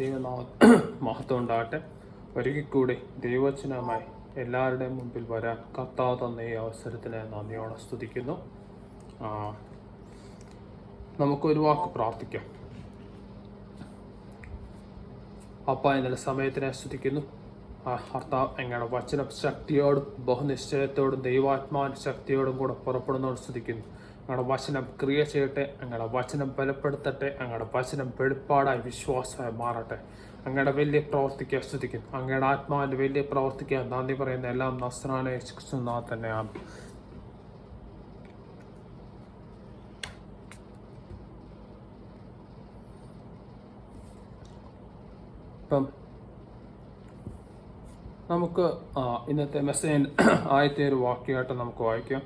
ദൈവനാമ മഹത്വം ഉണ്ടാകട്ടെ. ഒരിക്കൽ കൂടി ദൈവചനമായി എല്ലാവരുടെയും മുമ്പിൽ വരാൻ കർത്താവ് തന്ന ഈ അവസരത്തിന് നന്ദിയോടെ സ്തുതിക്കുന്നു. നമുക്കൊരു വാക്ക് പ്രാർത്ഥിക്കാം. അപ്പ ഇന്നലെ സമയത്തിനെ സ്തുതിക്കുന്നു. ഭർത്താവ് ഞങ്ങളുടെ വചന ശക്തിയോടും ബഹുനിശ്ചയത്തോടും ദൈവാത്മാവിന്റെ ശക്തിയോടും കൂടെ പുറപ്പെടുന്നതോട് സ്തുതിക്കുന്നു. ഞങ്ങളുടെ വചനം ക്രിയ ചെയ്യട്ടെ ഞങ്ങളുടെ വചനം ബലപ്പെടുത്തട്ടെ അങ്ങയുടെ വചനം വെളിപ്പാടായി വിശ്വാസമായി മാറട്ടെ. അങ്ങയുടെ വലിയ പ്രവർത്തിക്ക് സ്തുതിക്കുന്നു അങ്ങയുടെ ആത്മാവിന്റെ വലിയ പ്രവർത്തിക്ക് നന്ദി പറയുന്ന. എല്ലാം നസ്രാനെ ശിക്ഷിക്കുന്ന തന്നെയാണ് ഇപ്പം നമുക്ക് ഇന്നത്തെ മെസ്സേജ് ആദ്യത്തെ ഒരു വാക്യമായിട്ട് നമുക്ക് വായിക്കാം.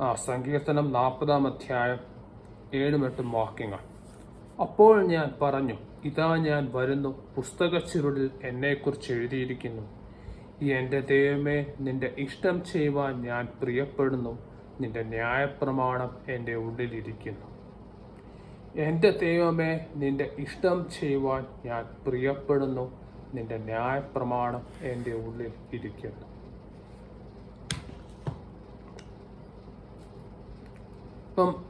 ആ സങ്കീർത്തനം നാൽപ്പതാം അധ്യായം ഏഴും എട്ടും വാക്യങ്ങൾ. അപ്പോൾ ഞാൻ പറഞ്ഞു ഇതാ ഞാൻ വരുന്നു പുസ്തക ചുരുളിൽ എന്നെക്കുറിച്ച് എഴുതിയിരിക്കുന്നു. എന്റെ ദൈവമേ നിന്റെ ഇഷ്ടം ചെയ്യുവാൻ ഞാൻ പ്രിയപ്പെടുന്നു. നിന്റെ ന്യായപ്രമാണം എന്റെ ഉള്ളിലിരിക്കുന്നു. എന്റെ ദൈവമേ നിന്റെ ഇഷ്ടം ചെയ്യുവാൻ ഞാൻ പ്രിയപ്പെടുന്നു. നിന്റെ ന്യായപ്രമാണം എന്റെ ഉള്ളിൽ ഇരിക്കുന്നു.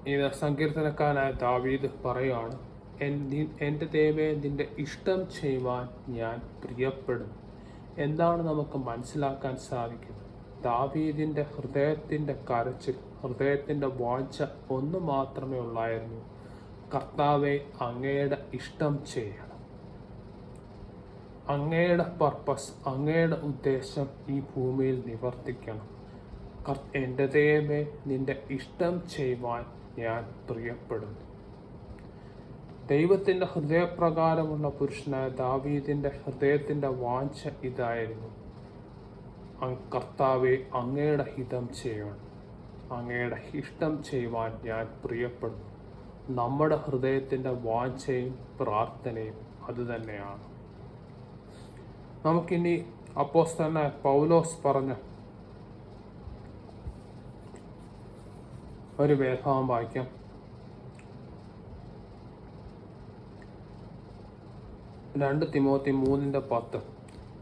ഇത് സങ്കീർത്തനക്കാരനായ ദാവീദ് പറയുകയാണ് "എൻ- നി- എന്റെ ദൈവേ നിന്റെ ഇഷ്ടം ചെയ്യുവാൻ ഞാൻ പ്രിയപ്പെടുന്നു. എന്താണ് നമുക്ക് മനസ്സിലാക്കാൻ സാധിക്കുന്നത്? ദാവീദിന്റെ ഹൃദയത്തിന്റെ കരച്ചിൽ ഹൃദയത്തിന്റെ വാഞ്ച ഒന്ന് മാത്രമേ ഉള്ളായിരുന്നു. കർത്താവെ അങ്ങയുടെ ഇഷ്ടം ചെയ്യണം. അങ്ങയുടെ പർപ്പസ് അങ്ങയുടെ ഉദ്ദേശം ഈ ഭൂമിയിൽ നിവർത്തിക്കണം. എന്റെ ദൈവമേ നിന്റെ ഇഷ്ടം ചെയ്യുവാൻ ഞാൻ പ്രിയപ്പെടുന്നു. ദൈവത്തിന്റെ ഹൃദയപ്രകാരമുള്ള പുരുഷനായ ദാവീദിന്റെ ഹൃദയത്തിന്റെ വാഞ്ച ഇതായിരുന്നു. കർത്താവെ അങ്ങയുടെ ഹിതം ചെയ്യണം. അങ്ങയുടെ ഇഷ്ടം ചെയ്യുവാൻ ഞാൻ പ്രിയപ്പെടുന്നു. നമ്മുടെ ഹൃദയത്തിന്റെ വാഞ്ചയും പ്രാർത്ഥനയും അതുതന്നെയാണ് നമുക്കിനി അപ്പോസ്തലനായ പൗലോസ് പറഞ്ഞ ഒരു വേദഭാവം വായിക്കാം. രണ്ട് തിമോത്തി മൂന്നിന്റെ പത്ത്.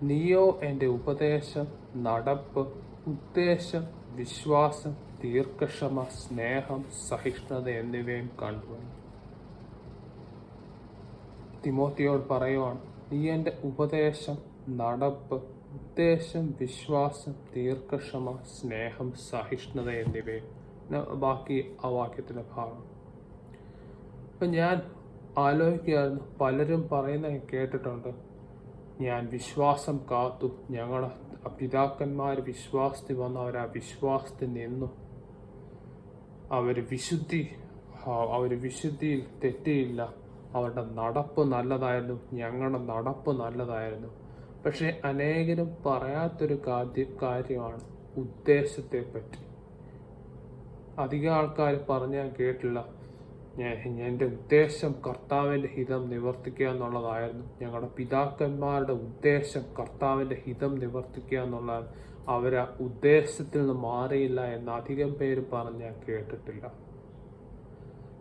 നീയോ എന്റെ ഉപദേശം നടപ്പ് ഉദ്ദേശം വിശ്വാസം ദീർഘക്ഷമ സ്നേഹം സഹിഷ്ണുത എന്നിവയും കണ്ടുവന്നു. തിമോത്തിയോട് പറയുവാണ് നീ എന്റെ ഉപദേശം നടപ്പ് ഉദ്ദേശം വിശ്വാസം ദീർഘക്ഷമ സ്നേഹം സഹിഷ്ണുത എന്നിവയും ബാക്കി ആ വാക്യത്തിന്റെ ഭാഗം. അപ്പം ഞാൻ ആലോചിക്കുകയായിരുന്നു. പലരും പറയുന്ന കേട്ടിട്ടുണ്ട്. ഞാൻ വിശ്വാസം കാത്തു. ഞങ്ങളുടെ പിതാക്കന്മാർ വിശ്വാസത്തിൽ വന്ന. അവർ ആ വിശ്വാസത്തിൽ നിന്നു. അവർ വിശുദ്ധി അവർ വിശുദ്ധിയിൽ തെറ്റിയില്ല. അവരുടെ നടപ്പ് നല്ലതായിരുന്നു. ഞങ്ങളുടെ നടപ്പ് നല്ലതായിരുന്നു. പക്ഷേ അനേകരും പറയാത്തൊരു കാര്യ കാര്യമാണ് ഉദ്ദേശത്തെ പറ്റി അധികം ആൾക്കാർ പറഞ്ഞ് കേട്ടില്ല. എന്റെ ഉദ്ദേശം കർത്താവിന്റെ ഹിതം നിവർത്തിക്കുക എന്നുള്ളതായിരുന്നു. ഞങ്ങളുടെ പിതാക്കന്മാരുടെ ഉദ്ദേശം കർത്താവിന്റെ ഹിതം നിവർത്തിക്കുക എന്നുള്ളതാണ്. അവർ ആ ഉദ്ദേശത്തിൽ നിന്ന് മാറിയില്ല എന്ന് അധികം പേര് പറഞ്ഞ് കേട്ടിട്ടില്ല.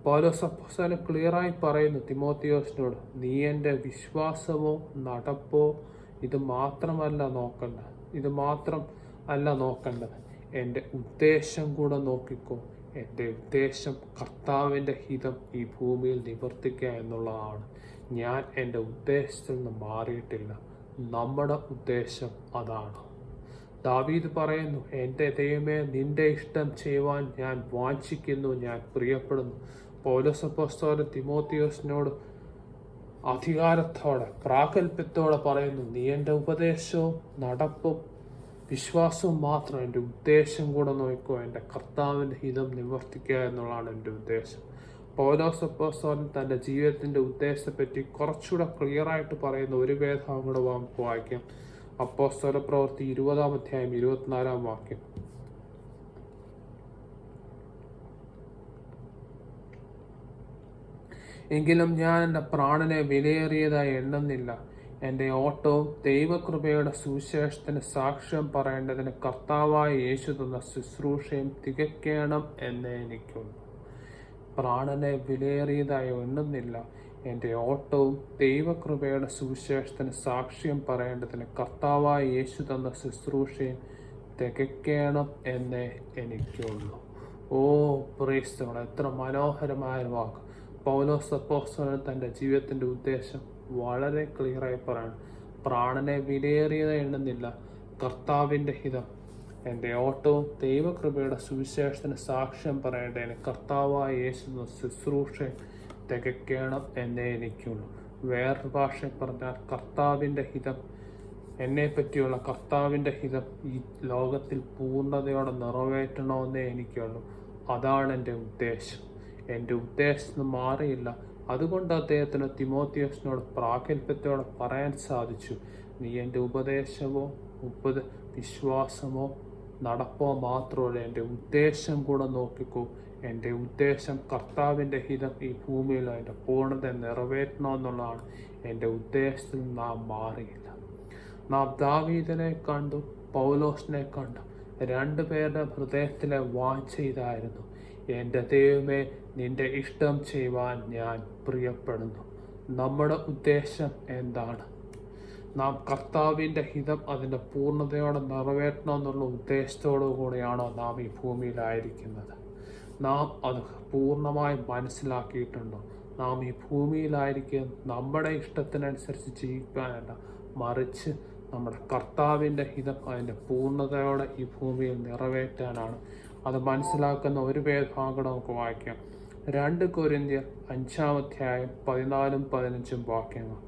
പൗലോസ് അപ്പോസ്തലൻ ക്ലിയറായി പറയുന്നു തിമോത്തിയോസിനോട് നീ എന്റെ വിശ്വാസമോ നടപ്പോ? ഇത് മാത്രമല്ല നോക്കണ്ട. ഇത് മാത്രം അല്ല നോക്കേണ്ടത്. എന്റെ ഉദ്ദേശം കൂടെ നോക്കിക്കോ. എന്റെ ഉദ്ദേശം കർത്താവിന്റെ ഹിതം ഈ ഭൂമിയിൽ നിവർത്തിക്കുക എന്നുള്ളതാണ്. ഞാൻ എന്റെ ഉദ്ദേശത്തിൽ നിന്ന് മാറിയിട്ടില്ല. നമ്മുടെ ഉദ്ദേശം അതാണ്. ദാവീദ് പറയുന്നു എന്റെ ദൈവമേ നിന്റെ ഇഷ്ടം ചെയ്യുവാൻ ഞാൻ വാഞ്ചിക്കുന്നു ഞാൻ പ്രിയപ്പെടുന്നു. പൗലസപ്പോസ്തോലൻ തിമോത്തിയോസിനോട് അധികാരത്തോടെ പ്രാഗൽഭ്യത്തോടെ പറയുന്നു നീ എന്റെ ഉപദേശവും നടപ്പും വിശ്വാസവും മാത്രം എന്റെ ഉദ്ദേശം കൂടെ നോക്കുക എന്റെ കർത്താവിന്റെ ഹിതം നിവർത്തിക്കുക എന്നുള്ളതാണ് എന്റെ ഉദ്ദേശം. പൗലോസപ്പോസ്തോലൻ തന്റെ ജീവിതത്തിന്റെ ഉദ്ദേശത്തെപ്പറ്റി കുറച്ചുകൂടെ ക്ലിയറായിട്ട് പറയുന്ന ഒരു വേദം കൂടെ നമുക്ക് വായിക്കാം. അപ്പോസ്തോല പ്രവൃത്തി ഇരുപതാം അധ്യായം ഇരുപത്തിനാലാം വാക്യം. എങ്കിലും ഞാൻ എന്റെ പ്രാണനെ വിലയേറിയതായി എണ്ണുന്നില്ല. എന്റെ ഓട്ടവും ദൈവകൃപയുടെ സുവിശേഷത്തിന് സാക്ഷ്യം പറയേണ്ടതിന് കർത്താവായ യേശു തന്ന ശുശ്രൂഷയും തികയ്ക്കണം എന്ന് എനിക്കുണ്ട് പ്രാണനെ വിലയേറിയതായി എണ്ണുന്നില്ല. എന്റെ ഓട്ടവും ദൈവകൃപയുടെ സുവിശേഷത്തിന് സാക്ഷ്യം പറയേണ്ടതിന് കർത്താവായ യേശു തന്ന ശുശ്രൂഷയും തികയ്ക്കണം എന്നേ എനിക്കുള്ളൂ. ഓ പ്രീസ്തുകൾ എത്ര മനോഹരമായ വാക്ക്. പൗലോസ് തന്റെ ജീവിതത്തിന്റെ ഉദ്ദേശം വളരെ ക്ലിയറായി പറയണം. പ്രാണനെ വിലയേറിയത് എണ്ണുന്നില്ല. കർത്താവിന്റെ ഹിതം. എന്റെ ഓട്ടവും ദൈവകൃപയുടെ സുവിശേഷത്തിന് സാക്ഷ്യം പറയേണ്ടതിന് കർത്താവായ യേശു ശുശ്രൂഷ തികയ്ക്കണം എന്നേ എനിക്കുള്ളൂ. വേറൊരു ഭാഷ പറഞ്ഞാൽ കർത്താവിന്റെ ഹിതം. എന്നെ പറ്റിയുള്ള കർത്താവിന്റെ ഹിതം ഈ ലോകത്തിൽ പൂർണതയോടെ നിറവേറ്റണമെന്നേ എനിക്കുള്ളൂ. അതാണ് എന്റെ ഉദ്ദേശം. എന്റെ ഉദ്ദേശം മാറിയില്ല. അതുകൊണ്ട് അദ്ദേഹത്തിന് തിമോത്തിയോസിനോട് പ്രാഗൽഭ്യത്തോടെ പറയാൻ സാധിച്ചു. നീ എന്റെ ഉപദേശമോ ഉപദ വിശ്വാസമോ നടപ്പോ മാത്രമല്ല എന്റെ ഉദ്ദേശം കൂടെ നോക്കിക്കോ. എന്റെ ഉദ്ദേശം കർത്താവിന്റെ ഹിതം ഈ ഭൂമിയിൽ അതിന്റെ പൂർണത നിറവേറ്റണമെന്നുള്ളതാണ് എന്റെ ഉദ്ദേശത്തിൽ നാം മാറിയില്ല. നാം ദാവീദിനെ കണ്ടു പൗലോസിനെ കണ്ടു. രണ്ടുപേരുടെ ഹൃദയത്തിലെ വാഞ്ച ഇതായിരുന്നു. എന്റെ ദൈവമേ നിന്റെ ഇഷ്ടം ചെയ്യുവാൻ ഞാൻ പ്രിയപ്പെടുന്നു. നമ്മുടെ ഉദ്ദേശം എന്താണ്? നാം കർത്താവിന്റെ ഹിതം അതിന്റെ പൂർണതയോടെ നിറവേറ്റണമെന്നുള്ള ഉദ്ദേശത്തോടു കൂടിയാണോ നാം ഈ ഭൂമിയിലായിരിക്കുന്നത്? നാം അത് പൂർണമായി മനസ്സിലാക്കിയിട്ടുണ്ടോ? നാം ഈ ഭൂമിയിലായിരിക്കും നമ്മുടെ ഇഷ്ടത്തിനനുസരിച്ച് ജീവിക്കാനല്ല മറിച്ച് നമ്മുടെ കർത്താവിന്റെ ഹിതം അതിന്റെ പൂർണതയോടെ ഈ ഭൂമിയിൽ നിറവേറ്റാനാണ് അത് മനസ്സിലാക്കുന്ന ഒരു ഭാഗം നമുക്ക് വായിക്കാം. രണ്ട് കൊരിന്ത്യർ അഞ്ചാമധ്യായം പതിനാലും പതിനഞ്ചും വാക്യങ്ങൾ.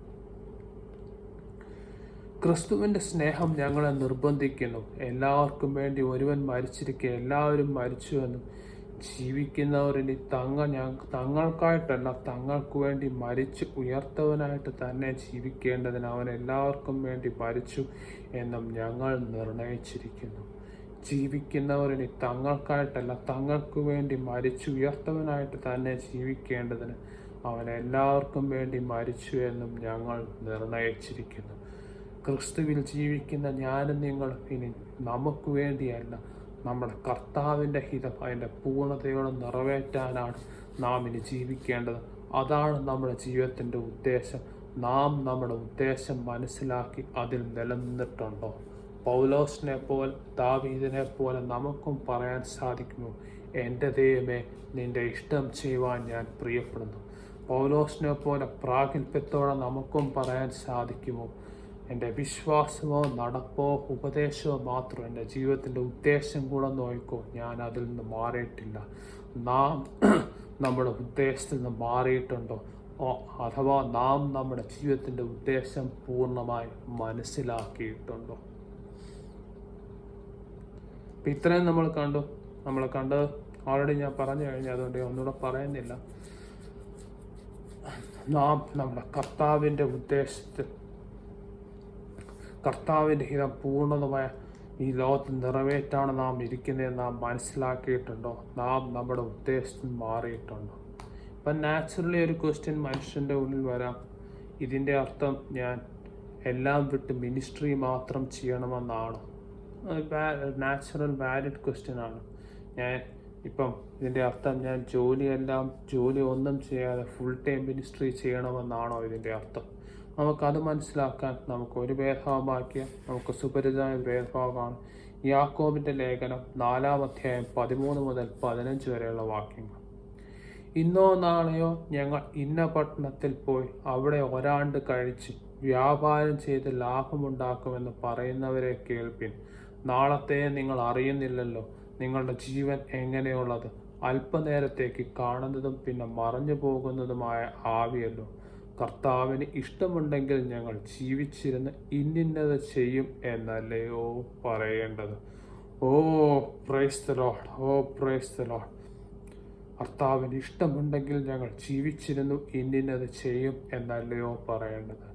ക്രിസ്തുവിന്റെ സ്നേഹം ഞങ്ങളെ നിർബന്ധിക്കുന്നു. എല്ലാവർക്കും വേണ്ടി ഒരുവൻ മരിച്ചിരിക്കെ എല്ലാവരും മരിച്ചുവെന്നും ജീവിക്കുന്നവർ ഇനി ഞാൻ തങ്ങൾക്കായിട്ടല്ല തങ്ങൾക്ക് വേണ്ടി മരിച്ച് ഉയർത്തവനായിട്ട് തന്നെ ജീവിക്കേണ്ടതിന് അവൻ എല്ലാവർക്കും വേണ്ടി മരിച്ചു എന്നും ഞങ്ങൾ നിർണയിച്ചിരിക്കുന്നു. ജീവിക്കുന്നവർ ഇനി തങ്ങൾക്കായിട്ടല്ല തങ്ങൾക്ക് വേണ്ടി മരിച്ചു ഉയർത്തവനായിട്ട് തന്നെ ജീവിക്കേണ്ടതിന് അവൻ എല്ലാവർക്കും വേണ്ടി മരിച്ചു എന്നും ഞങ്ങൾ നിർണയിച്ചിരിക്കുന്നു. ക്രിസ്തുവിൽ ജീവിക്കുന്ന ഞാനും നിങ്ങളും ഇനി നമുക്ക് വേണ്ടിയല്ല നമ്മുടെ കർത്താവിന്റെ ഹിതം അതിന്റെ പൂർണതയോടെ നിറവേറ്റാനാണ് നാം ഇനി ജീവിക്കേണ്ടത്. അതാണ് നമ്മുടെ ജീവിതത്തിന്റെ ഉദ്ദേശം. നാം നമ്മുടെ ഉദ്ദേശം മനസ്സിലാക്കി അതിൽ നിലനിന്നിട്ടുണ്ടോ? പൗലോസിനെ പോലെ ദാവീദിനെ പോലെ നമുക്കും പറയാൻ സാധിക്കുമോ എന്റെ ദൈവമേ നിന്റെ ഇഷ്ടം ചെയ്യുവാൻ ഞാൻ പ്രിയപ്പെടുന്നു. പൗലോസിനെ പോലെ പ്രാഗൽഭ്യത്തോടെ നമുക്കും പറയാൻ സാധിക്കുമോ? എന്റെ വിശ്വാസമോ നടപ്പോ ഉപദേശമോ മാത്രം എന്റെ ജീവിതത്തിന്റെ ഉദ്ദേശം കൂടെ നോക്കോ ഞാൻ അതിൽ നിന്ന് മാറിയിട്ടില്ല. നാം നമ്മുടെ ഉദ്ദേശത്തിൽ നിന്ന് മാറിയിട്ടുണ്ടോ? അഥവാ നാം നമ്മുടെ ജീവിതത്തിന്റെ ഉദ്ദേശം പൂർണമായി മനസ്സിലാക്കിയിട്ടുണ്ടോ? അപ്പം ഇത്രയും നമ്മൾ കണ്ടു. നമ്മൾ കണ്ട് ഓൾറെഡി ഞാൻ പറഞ്ഞു കഴിഞ്ഞു. അതുകൊണ്ട് ഒന്നുകൂടെ പറയുന്നില്ല. നാം നമ്മുടെ കർത്താവിന്റെ ഉദ്ദേശത്തിൽ കർത്താവിന്റെ ഹിതം പൂർണതമായ ഈ ലോകത്ത് നിറവേറ്റാണ് നാം ഇരിക്കുന്നതെന്ന് നാം മനസ്സിലാക്കിയിട്ടുണ്ടോ? നാം നമ്മുടെ ഉദ്ദേശത്തിൽ മാറിയിട്ടുണ്ടോ? ഇപ്പം നാച്ചുറലി ഒരു ക്വസ്റ്റ്യൻ മനുഷ്യന്റെ ഉള്ളിൽ വരാം. ഇതിന്റെ അർത്ഥം ഞാൻ എല്ലാം വിട്ട് മിനിസ്ട്രി മാത്രം ചെയ്യണമെന്നാണ്. നാച്ചുറൽ വാലിഡ് ക്വസ്റ്റ്യൻ ആണ്. ഞാൻ ഇപ്പം ഇതിന്റെ അർത്ഥം ഞാൻ ജോലിയെല്ലാം ജോലി ഒന്നും ചെയ്യാതെ ഫുൾ ടൈം മിനിസ്ട്രി ചെയ്യണമെന്നാണോ ഇതിന്റെ അർത്ഥം? നമുക്കത് മനസ്സിലാക്കാൻ നമുക്ക് ഒരു ഭേദഭാവമാക്കിയ നമുക്ക് സുപരിചിതമായ ഭേദഭാവമാണ് യാക്കോബിന്റെ ലേഖനം നാലാം അധ്യായം പതിമൂന്ന് മുതൽ പതിനഞ്ച് വരെയുള്ള വാക്യങ്ങൾ. ഇന്നോ നാളെയോ ഞങ്ങൾ ഇന്ന പട്ടണത്തിൽ പോയി അവിടെ ഒരാണ്ട് കഴിച്ച് വ്യാപാരം ചെയ്ത് ലാഭമുണ്ടാക്കുമെന്ന് പറയുന്നവരെ കേൾപ്പിൻ. നാളത്തെ നിങ്ങൾ അറിയുന്നില്ലല്ലോ. നിങ്ങളുടെ ജീവൻ എങ്ങനെയുള്ളത്? അല്പനേരത്തേക്ക് കാണുന്നതും പിന്നെ മറഞ്ഞു പോകുന്നതുമായ ആവിയല്ലോ. കർത്താവിന് ഇഷ്ടമുണ്ടെങ്കിൽ ഞങ്ങൾ ജീവിച്ചിരുന്ന് ഇന്നിന്നത് ചെയ്യും എന്നല്ലയോ പറയേണ്ടത്. Oh praise Lord oh praise Lord കർത്താവിന് ഇഷ്ടമുണ്ടെങ്കിൽ ഞങ്ങൾ ജീവിച്ചിരുന്നു ഇന്നിന്നത് ചെയ്യും എന്നല്ലയോ പറയേണ്ടത്.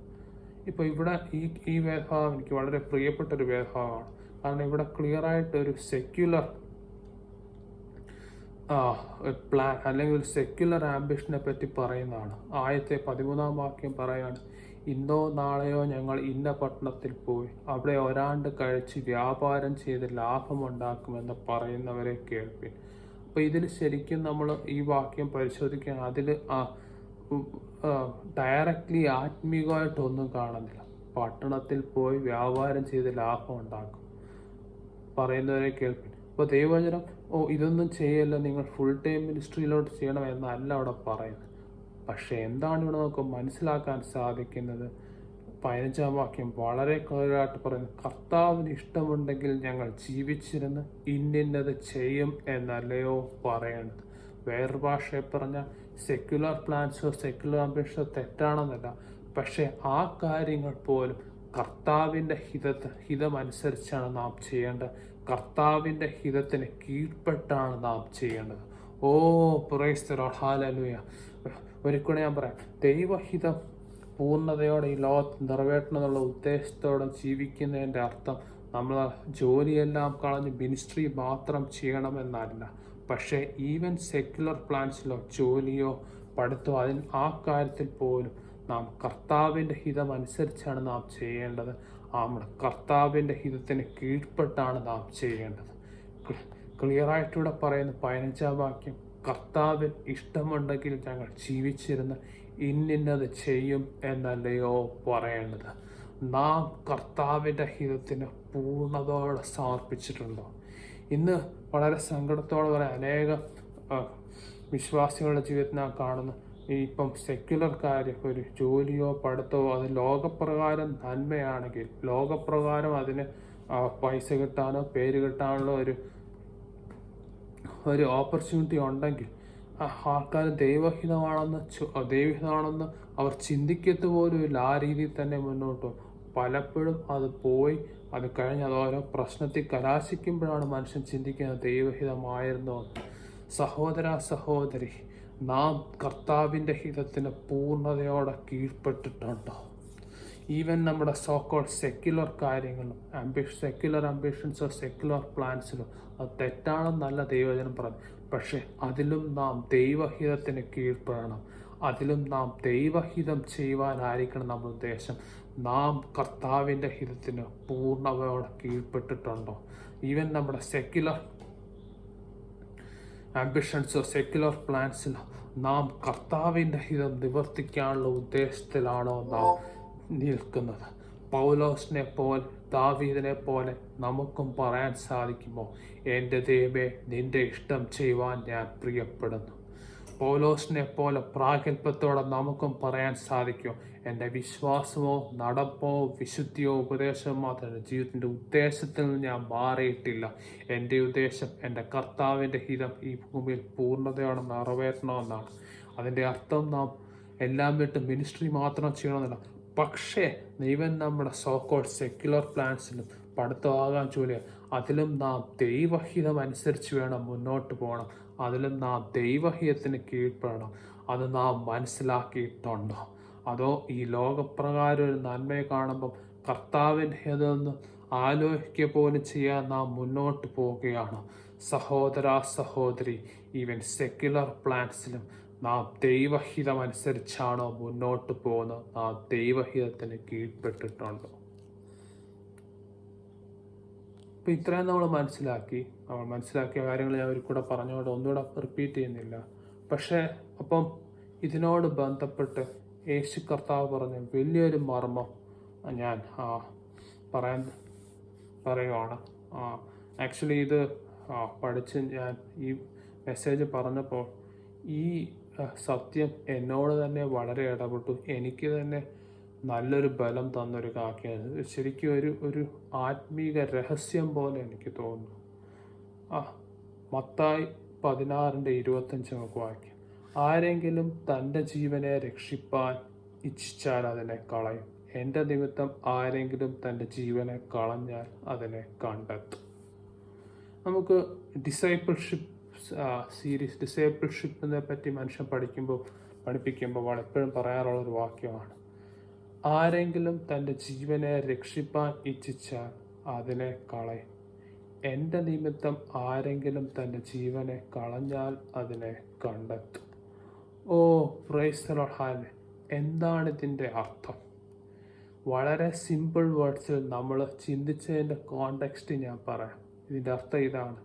ഇപ്പോൾ ഇവിടെ ഈ ഈ വേദഭാവം എനിക്ക് വളരെ പ്രിയപ്പെട്ട ഒരു വേദഭാവമാണ് കാരണം ഇവിടെ ക്ലിയർ ആയിട്ട് ഒരു സെക്യുലർ പ്ലാൻ അല്ലെങ്കിൽ ഒരു സെക്യുലർ ആംബിഷനെ പറ്റി പറയുന്നതാണ്. ആദ്യത്തെ പതിമൂന്നാം വാക്യം പറയാണ് ഇന്നോ നാളെയോ ഞങ്ങൾ ഇന്ന പട്ടണത്തിൽ പോയി. അവിടെ ഒരാണ്ട് കഴിച്ച് വ്യാപാരം ചെയ്ത് ലാഭമുണ്ടാക്കുമെന്ന് പറയുന്നവരെ കേൾപ്പിൻ. അപ്പോൾ ഇതിൽ ശരിക്കും നമ്മൾ ഈ വാക്യം പരിശോധിക്കാൻ അതിൽ ഡയറക്റ്റ്ലി ആത്മീകമായിട്ടൊന്നും കാണുന്നില്ല. പട്ടണത്തിൽ പോയി വ്യാപാരം ചെയ്ത് ലാഭം ഉണ്ടാക്കും. പറയുന്നവരെ കേൾപ്പിൻ അപ്പോൾ ദൈവവചനം ഓ ഇതൊന്നും ചെയ്യല്ല നിങ്ങൾ ഫുൾ ടൈം മിനിസ്ട്രിയിലോട്ട് ചെയ്യണം എന്നല്ല അവിടെ പറയുന്നത്. പക്ഷേ എന്താണ് ഇവിടെ നമുക്ക് മനസ്സിലാക്കാൻ സാധിക്കുന്നത്? പതിനഞ്ചാം വാക്യം വളരെ ക്ലിയറായിട്ട് പറയുന്നു കർത്താവിന് ഇഷ്ടമുണ്ടെങ്കിൽ ഞങ്ങൾ ജീവിച്ചിരുന്ന് ഇന്നിന്നത് ചെയ്യും എന്നല്ലയോ പറയേണ്ടത് വേറൊരു ഭാഷയെ പറഞ്ഞ സെക്യുലർ പ്ലാൻസോ സെക്യുലർ ആംബിഷനോ തെറ്റാണെന്നല്ല. പക്ഷേ ആ കാര്യങ്ങൾ പോലും കർത്താവിന്റെ ഹിത ഹിതമനുസരിച്ചാണ് നാം ചെയ്യേണ്ടത്. കർത്താവിന്റെ ഹിതത്തിന് കീഴ്പ്പെട്ടാണ് നാം ചെയ്യേണ്ടത്. ഓ പ്രൈസ്തരോ ഹാലലുയ ഒരിക്കലും ഞാൻ പറയാം. ദൈവഹിതം പൂർണതയോടെ ഈ ലോകത്ത് നിറവേറ്റണം എന്നുള്ള ഉദ്ദേശത്തോടെ ജീവിക്കുന്നതിന്റെ അർത്ഥം നമ്മൾ ജോലിയെല്ലാം കളഞ്ഞ് മിനിസ്ട്രി മാത്രം ചെയ്യണമെന്നല്ല. പക്ഷേ ഈവൻ സെക്യുലർ പ്ലാൻസിലോ ജോലിയോ പഠിത്തമോ അതിന് ആ കാര്യത്തിൽ പോലും നാം കർത്താവിന്റെ ഹിതം അനുസരിച്ചാണ് നാം ചെയ്യേണ്ടത്. നമ്മുടെ കർത്താവിന്റെ ഹിതത്തിന് കീഴ്പ്പെട്ടാണ് നാം ചെയ്യേണ്ടത്. ക്ലിയറായിട്ടൂടെ പറയുന്ന പതിനഞ്ചാം വാക്യം. കർത്താവിൻ ഇഷ്ടമുണ്ടെങ്കിൽ ഞങ്ങൾ ജീവിച്ചിരുന്ന് ഇന്നിന്നത് ചെയ്യും എന്നല്ലയോ പറയേണ്ടത്. നാം കർത്താവിന്റെ ഹിതത്തിന് പൂർണതയോടെ സമർപ്പിച്ചിട്ടുണ്ടോ? ഇന്ന് വളരെ സങ്കടത്തോടെ പറയാൻ അനേക വിശ്വാസികളുടെ ജീവിതത്തിൽ നാം കാണുന്നു ഇപ്പം സെക്യുലർ കാര്യം ഒരു ജോലിയോ പഠിത്തമോ അത് ലോകപ്രകാരം നന്മയാണെങ്കിൽ ലോകപ്രകാരം അതിന് പൈസ കിട്ടാനോ പേര് കിട്ടാനുള്ള ഒരു ഒരു ഓപ്പർച്യൂണിറ്റി ഉണ്ടെങ്കിൽ ആൾക്കാർ ദൈവഹിതമാണെന്ന് ദൈവഹിതമാണെന്ന് അവർ ചിന്തിക്കത്ത് പോലും ഇല്ല. ആ രീതിയിൽ തന്നെ മുന്നോട്ട് പലപ്പോഴും അത് പോയി അത് കഴിഞ്ഞ് അത് ഓരോ പ്രശ്നത്തിൽ കലാശിക്കുമ്പോഴാണ് മനുഷ്യൻ ചിന്തിക്കുന്നത് ദൈവഹിതമായിരുന്നു സഹോദര സഹോദരി നാം കർത്താവിന്റെ ഹിതത്തിന് പൂർണതയോടെ കീഴ്പ്പെട്ടിട്ടുണ്ടോ? ഈവൻ നമ്മുടെ സോക്കോൾ സെക്യുലർ കാര്യങ്ങളും ആംബിഷ സെക്യുലർ ആംബിഷൻസോ സെക്യുലർ പ്ലാൻസിലോ അത് തെറ്റാണെന്നല്ല ദൈവജനം പറഞ്ഞു. പക്ഷേ അതിലും നാം ദൈവഹിതത്തിന് കീഴ്പ്പെടണം. അതിലും നാം ദൈവഹിതം ചെയ്യുവാനായിരിക്കണം നമ്മുടെ ഉദ്ദേശം. നാം കർത്താവിന്റെ ഹിതത്തിന് പൂർണതയോടെ കീഴ്പ്പെട്ടിട്ടുണ്ടോ? ഈവൻ നമ്മുടെ സെക്യുലർ ആംബിഷൻസോ സെക്യുലർ പ്ലാൻസിൽ നാം കർത്താവിന്റെ ഹിതം നിവർത്തിക്കാനുള്ള ഉദ്ദേശത്തിലാണോ നാം നിൽക്കുന്നത്? പൗലോസിനെ പോലെ ദാവീദിനെ പോലെ നമുക്കും പറയാൻ സാധിക്കുമോ? എന്റെ ദൈവമേ നിന്റെ ഇഷ്ടം ചെയ്യുവാൻ ഞാൻ പ്രിയപ്പെടുന്നു. പൗലോസിനെ പോലെ പ്രാഗൽഭ്യത്തോടെ നമുക്കും പറയാൻ സാധിക്കും എന്റെ വിശ്വാസമോ നടപ്പോ വിശുദ്ധിയോ ഉപദേശമോ മാത്രമല്ല ജീവിതത്തിന്റെ ഉദ്ദേശത്തിൽ നിന്ന് ഞാൻ മാറിയിട്ടില്ല. എന്റെ ഉദ്ദേശം എന്റെ കർത്താവിന്റെ ഹിതം ഈ ഭൂമിയിൽ പൂർണതയോടെ നിറവേറ്റണമെന്നാണ്. അതിന്റെ അർത്ഥം നാം എല്ലാം വിട്ട് മിനിസ്ട്രി മാത്രം ചെയ്യണമെന്നില്ല. പക്ഷേ ദൈവൻ നമ്മുടെ സോക്കോൾ സെക്യുലർ പ്ലാൻസിലും പഠിത്തമാകാൻ ജോലി അതിലും നാം ദൈവഹിതം അനുസരിച്ച് വേണം മുന്നോട്ട് പോകണം. അതിലും നാം ദൈവഹിതത്തിന് കീഴ്പ്പെടണം. അത് നാം മനസ്സിലാക്കിയിട്ടുണ്ടോ. അതോ ഈ ലോകപ്രകാരം ഒരു നന്മയെ കാണുമ്പം കർത്താവിന്റെ അതൊന്ന് ആലോചിക്കുക പോലും ചെയ്യാൻ നാം മുന്നോട്ട് പോവുകയാണ്. സഹോദര സഹോദരി ഈവൻ സെക്യുലർ പ്ലാൻസിലും നാം ദൈവഹിതം അനുസരിച്ചാണോ മുന്നോട്ട് പോകുന്നത്? നാം ദൈവഹിതത്തിന് കീഴ്പ്പെട്ടിട്ടുണ്ടോ. അപ്പം ഇത്രയും നമ്മൾ മനസ്സിലാക്കി. നമ്മൾ മനസ്സിലാക്കിയ കാര്യങ്ങൾ ഞാൻ ഒരു കൂടെ പറഞ്ഞുകൊണ്ട് ഒന്നുകൂടെ റിപ്പീറ്റ് ചെയ്യുന്നില്ല. പക്ഷേ അപ്പം ഇതിനോട് ബന്ധപ്പെട്ട് യേശു കർത്താവ് പറഞ്ഞ വലിയൊരു മർമ്മം ഞാൻ പറയാൻ പറയുവാണ്. ആക്ച്വലി ഇത് പഠിച്ച് ഞാൻ ഈ മെസ്സേജ് പറഞ്ഞപ്പോൾ ഈ സത്യം എന്നോട് തന്നെ വളരെ ഇടപെട്ടു. എനിക്ക് തന്നെ നല്ലൊരു ബലം തന്നൊരു കാക്കയാണ് ശരിക്കും ഒരു ഒരു ആത്മീക രഹസ്യം പോലെ എനിക്ക് തോന്നുന്നു. ആ മത്തായി പതിനാറിന്റെ ഇരുപത്തഞ്ച് നമുക്ക് വായിക്കാം ആരെങ്കിലും തന്റെ ജീവനെ രക്ഷിപ്പാൻ ഇച്ഛിച്ചാൽ അതിനെ കളയും. എന്റെ നിമിത്തം ആരെങ്കിലും തന്റെ ജീവനെ കളഞ്ഞാൽ അതിനെ കണ്ടെത്തും. നമുക്ക് ഡിസൈപ്പിൾഷിപ്പ് സീരീസ് ഡിസൈപ്പിൾഷിപ്പിനെ പറ്റി മനുഷ്യൻ പഠിക്കുമ്പോൾ പഠിപ്പിക്കുമ്പോൾ എപ്പോഴും പറയാറുള്ള ഒരു വാക്യമാണ്. ആരെങ്കിലും തന്റെ ജീവനെ രക്ഷിപ്പാൻ ഇച്ഛിച്ചാൽ അതിനെ കളയും. എന്റെ നിമിത്തം ആരെങ്കിലും തന്റെ ജീവനെ കളഞ്ഞാൽ അതിനെ കണ്ടെത്തും. ഓ പ്രൈസ് എന്താണ് ഇതിന്റെ അർത്ഥം? വളരെ സിമ്പിൾ വേർഡ്സിൽ നമ്മൾ ചിന്തിച്ചതിന്റെ കോണ്ടെക്സ്റ്റ് ഞാൻ പറയാം. ഇതിന്റെ അർത്ഥം ഇതാണ്.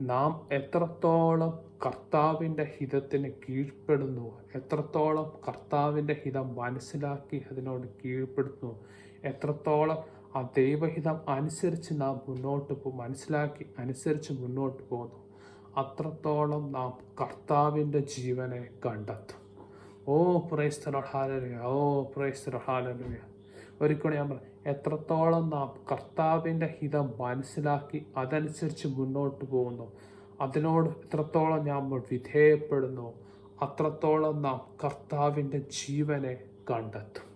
നാം എത്രത്തോളം കർത്താവിന്റെ ഹിതത്തിന് കീഴ്പ്പെടുന്നു എത്രത്തോളം കർത്താവിന്റെ ഹിതം മനസ്സിലാക്കി അതിനോട് കീഴ്പ്പെടുന്നു എത്രത്തോളം ആ ദൈവഹിതം അനുസരിച്ച് നാം മുന്നോട്ട് പോ മനസ്സിലാക്കി അനുസരിച്ച് മുന്നോട്ട് പോകുന്നു. അത്രത്തോളം നാം കർത്താവിന്റെ ജീവനെ കണ്ടെത്തും. ഓ പ്രൈസ് ഓ പ്രൈസ്തലോ ഹാലലുയ ഒരിക്കലും ഞാൻ പറയാം എത്രത്തോളം നാം കർത്താവിന്റെ ഹിതം മനസ്സിലാക്കി അതനുസരിച്ച് മുന്നോട്ട് പോകുന്നു അതിനോട് എത്രത്തോളം നമ്മൾ വിധേയപ്പെടുന്നു അത്രത്തോളം നാം കർത്താവിന്റെ ജീവനെ കണ്ടെത്തും.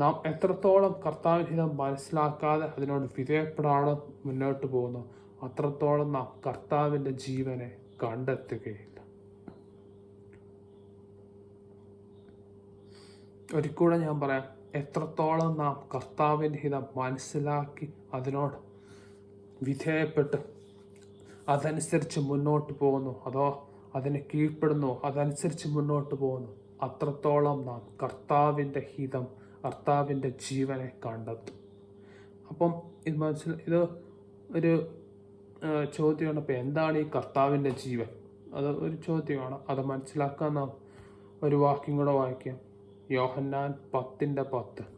നാം എത്രത്തോളം കർത്താവിന്റെ ഹിതം മനസ്സിലാക്കാതെ അതിനോട് വിധേയപ്പെടാതെ മുന്നോട്ട് പോകുന്നു അത്രത്തോളം നാം കർത്താവിന്റെ ജീവനെ കണ്ടെത്തുകയില്ല. ഒരിക്കൂടെ ഞാൻ പറയാം എത്രത്തോളം നാം കർത്താവിന്റെ ഹിതം മനസ്സിലാക്കി അതിനോട് വിധേയപ്പെട്ട് അതനുസരിച്ച് മുന്നോട്ട് പോകുന്നു അതോ അതിനെ കീഴ്പ്പെടുന്നു അതനുസരിച്ച് മുന്നോട്ട് പോകുന്നു അത്രത്തോളം നാം കർത്താവിന്റെ ഹിതം കർത്താവിന്റെ ജീവനെ കണ്ടെത്തും. അപ്പം ഇത് മനസ്സിൽ ഇത് ഒരു ചോദ്യമാണ് അപ്പോൾ എന്താണ് ഈ കർത്താവിന്റെ ജീവൻ? അത് ഒരു ചോദ്യമാണ്. അത് മനസ്സിലാക്കാൻ നാം ഒരു വാക്യം കൂടെ വായിക്കാം. യോഹന്നാൻ പത്തിന്റെ പത്ത്.